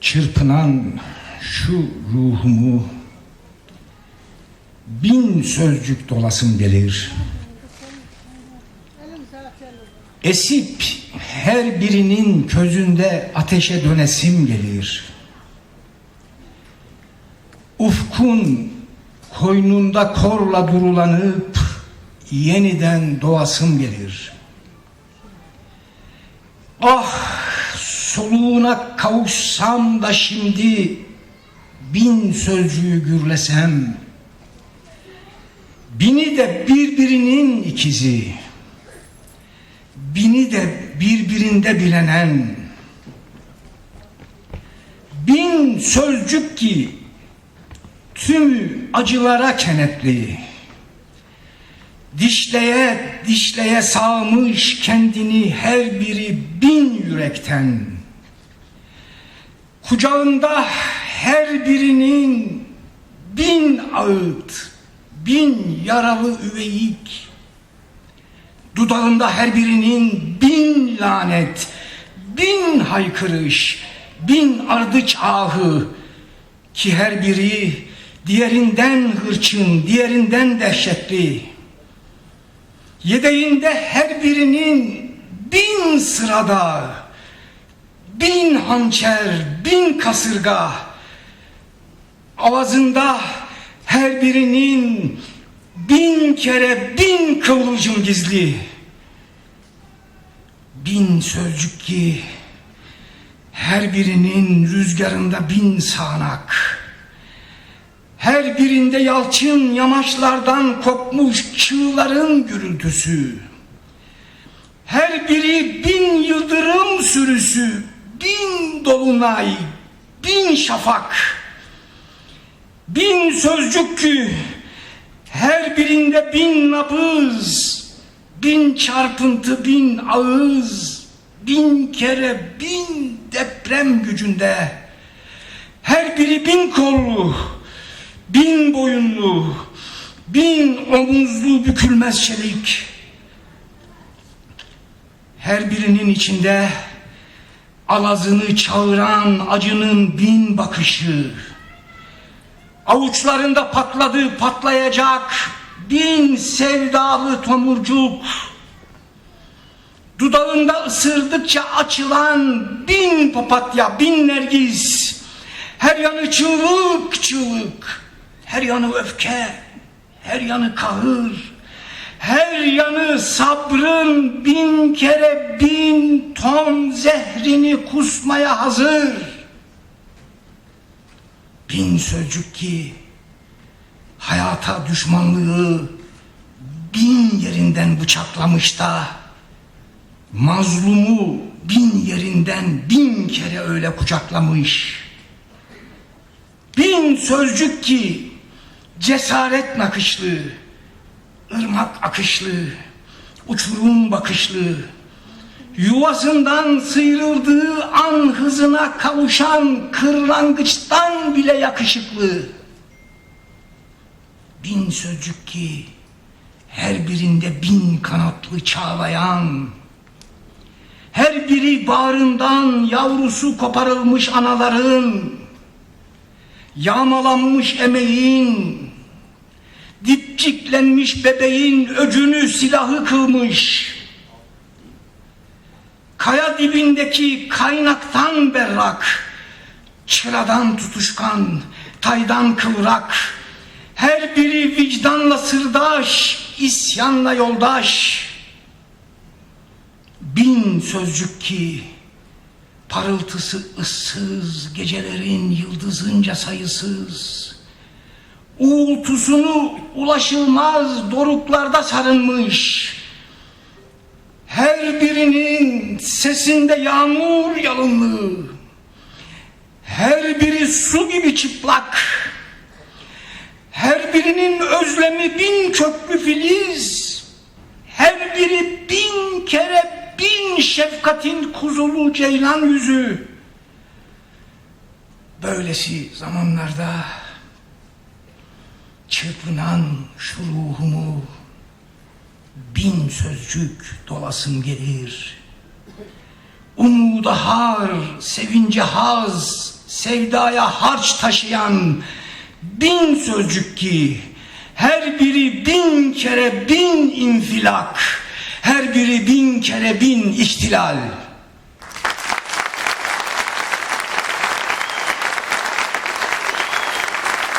çırpınan şu ruhumu bin sözcük dolasım gelir. Esip her birinin közünde ateşe dönesim gelir. Ufkun koynunda korla durulanıp yeniden doğasım gelir. Ah soluğuna kavuşsam da şimdi bin sözcüğü gürlesem bini de birbirinin ikizi bini de birbirinde bilenen bin sözcük ki tümü acılara kenetli dişleye dişleye sağmış kendini her biri bin yürekten kucağında her birinin bin ağıt bin yaralı üveyik. Dudağında her birinin bin lanet bin haykırış bin ardıç ahı. Ki her biri diğerinden hırçın diğerinden dehşetli. Yedeğinde her birinin bin sırada, bin hançer, bin kasırga, avazında her birinin bin kere bin kıvılcım gizli, bin sözcük ki her birinin rüzgarında bin sağanak, her birinde yalçın yamaçlardan kopmuş çığların gürültüsü. Her biri bin yıldırım sürüsü, bin dolunay, bin şafak. Bin sözcük ki her birinde bin nabız, bin çarpıntı, bin ağız, bin kere bin deprem gücünde. Her biri bin kollu, bin boyunlu, bin omuzlu bükülmez çelik. Her birinin içinde alazını çağıran acının bin bakışı. Avuçlarında patladı patlayacak bin sevdalı tomurcuk. Dudağında ısırdıkça açılan bin papatya, bin nergis. Her yanı çığlık çığlık. Her yanı öfke, her yanı kahır, her yanı sabrın bin kere bin ton zehrini kusmaya hazır. Bin sözcük ki hayata düşmanlığı bin yerinden bıçaklamış da mazlumu bin yerinden bin kere öyle kucaklamış. Bin sözcük ki cesaret nakışlı, ırmak akışlı, uçurum bakışlı, yuvasından sıyrıldığı an hızına kavuşan kırlangıçtan bile yakışıklı. Bin sözcük ki her birinde bin kanatlı çağlayan, her biri bağrından yavrusu koparılmış anaların, yağmalanmış emeğin, dipçiklenmiş bebeğin öcünü silahı kılmış. Kaya dibindeki kaynaktan berrak, çıradan tutuşkan, taydan kıvrak, her biri vicdanla sırdaş, isyanla yoldaş. Bin sözcük ki, parıltısı ıssız, gecelerin yıldızınca sayısız, uğultusunu ulaşılmaz doruklarda sarılmış. Her birinin sesinde yağmur yalınlığı, her biri su gibi çıplak, her birinin özlemi bin köklü filiz, her biri bin kere bin şefkatin kuzulu ceylan yüzü. Böylesi zamanlarda çırpınan şu ruhumu bin sözcük dolasım gelir. Umuda har, sevince haz, sevdaya harç taşıyan bin sözcük ki her biri bin kere bin infilak, her biri bin kere bin ihtilal.